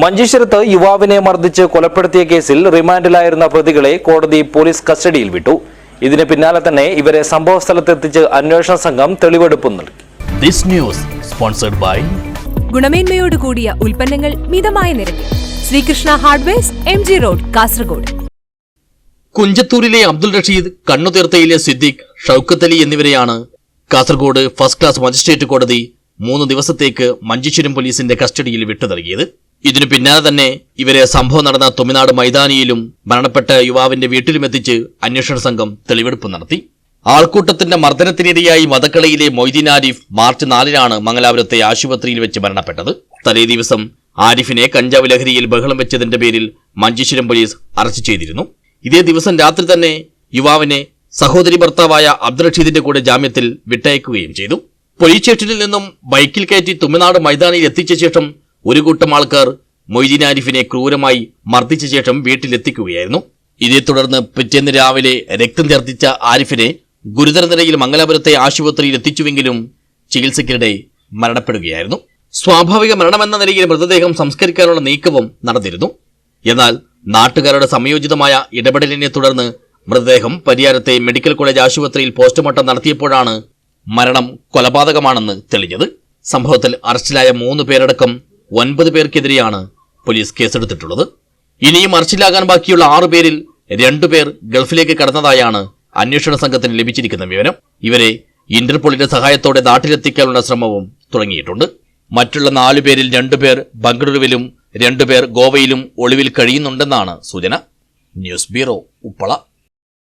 മഞ്ചേശ്വരത്ത് യുവാവിനെ മർദ്ദിച്ച് കൊലപ്പെടുത്തിയ കേസിൽ റിമാൻഡിലായിരുന്ന പ്രതികളെ കോടതി പോലീസ് കസ്റ്റഡിയിൽ വിട്ടു. ഇതിന് പിന്നാലെ തന്നെ ഇവരെ സംഭവ സ്ഥലത്തെത്തിച്ച് അന്വേഷണ സംഘം തെളിവെടുപ്പ് നൽകി. This news sponsored by ഗുണമേന്മയോട് കൂടിയ ഉൽപ്പന്നങ്ങൾ മിതമായ നിരക്കിൽ. Sreekrishna hardwares M G road Kasaragod. കുഞ്ചത്തൂരിലെ Abdul Rasheed കണ്ണുതീർത്തയിലെ സിദ്ദിഖ് ഷൌക്കത്ത് അലി എന്നിവരെയാണ് കാസർഗോഡ് ഫസ്റ്റ് ക്ലാസ് മജിസ്ട്രേറ്റ് കോടതി മൂന്ന് ദിവസത്തേക്ക് മഞ്ചേശ്വരം പോലീസിന്റെ കസ്റ്റഡിയിൽ വിട്ടു നൽകിയത്. ഇതിനു പിന്നാലെ തന്നെ ഇവരെ സംഭവം നടന്ന തുമിനാട് മൈതാനിയിലും മരണപ്പെട്ട യുവാവിന്റെ വീട്ടിലുമെത്തിച്ച് അന്വേഷണ സംഘം തെളിവെടുപ്പ് നടത്തി. ആൾക്കൂട്ടത്തിന്റെ മർദ്ദനത്തിനിരയായി മതക്കളയിലെ മൊയ്തീൻ ആരിഫ് മാർച്ച് നാലിനാണ് മംഗലാപുരത്തെ ആശുപത്രിയിൽ വെച്ച് മരണപ്പെട്ടത്. തലേ ദിവസം ആരിഫിനെ കഞ്ചാവ് ലഹരിയിൽ ബഹളം വെച്ചതിന്റെ പേരിൽ മഞ്ചേശ്വരം പോലീസ് അറസ്റ്റ് ചെയ്തിരുന്നു. ഇതേ ദിവസം രാത്രി തന്നെ യുവാവിനെ സഹോദരി ഭർത്താവായ അബ്ദുൾ റഷീദിന്റെ കൂടെ ജാമ്യത്തിൽ വിട്ടയക്കുകയും ചെയ്തു. പോലീസ് സ്റ്റേഷനിൽ നിന്നും ബൈക്കിൽ കയറ്റി തുമിനാട് മൈതാനിയിൽ എത്തിച്ച ശേഷം ഒരു കൂട്ടം ആൾക്കാർ മൊയ്തീൻ ആരിഫിനെ ക്രൂരമായി മർദ്ദിച്ച ശേഷം വീട്ടിലെത്തിക്കുകയായിരുന്നു. ഇതേ തുടർന്ന് പിറ്റേന്ന് രാവിലെ രക്തം ഛർദ്ദിച്ച ആരിഫിനെ ഗുരുതര നിലയിൽ മംഗലാപുരത്തെ ആശുപത്രിയിൽ എത്തിച്ചുവെങ്കിലും ചികിത്സയ്ക്കിടെ മരണപ്പെടുകയായിരുന്നു. സ്വാഭാവിക മരണമെന്ന നിലയിൽ മൃതദേഹം സംസ്കരിക്കാനുള്ള നീക്കവും നടന്നിരുന്നു. എന്നാൽ നാട്ടുകാരുടെ സംയോജിതമായ ഇടപെടലിനെ തുടർന്ന് മൃതദേഹം പരിയാരത്തെ മെഡിക്കൽ കോളേജ് ആശുപത്രിയിൽ പോസ്റ്റ്മോർട്ടം നടത്തിയപ്പോഴാണ് മരണം കൊലപാതകമാണെന്ന് തെളിഞ്ഞത്. സംഭവത്തിൽ അറസ്റ്റിലായ മൂന്ന് പേരടക്കം ഒൻപത് പേർക്കെതിരെയാണ് പോലീസ് കേസെടുത്തിട്ടുള്ളത്. ഇനിയും അറസ്റ്റിലാകാൻ ബാക്കിയുള്ള ആറു പേരിൽ രണ്ടുപേർ ഗൾഫിലേക്ക് കടന്നതായാണ് അന്വേഷണ സംഘത്തിന് ലഭിച്ചിരിക്കുന്ന വിവരം. ഇവരെ ഇന്റർപോളിന്റെ സഹായത്തോടെ നാട്ടിലെത്തിക്കാനുള്ള ശ്രമവും തുടങ്ങിയിട്ടുണ്ട്. മറ്റുള്ള നാലു പേരിൽ രണ്ടുപേർ ബംഗളൂരുവിലും രണ്ടുപേർ ഗോവയിലും ഒളിവിൽ കഴിയുന്നുണ്ടെന്നാണ് സൂചന. News bureau Uppala.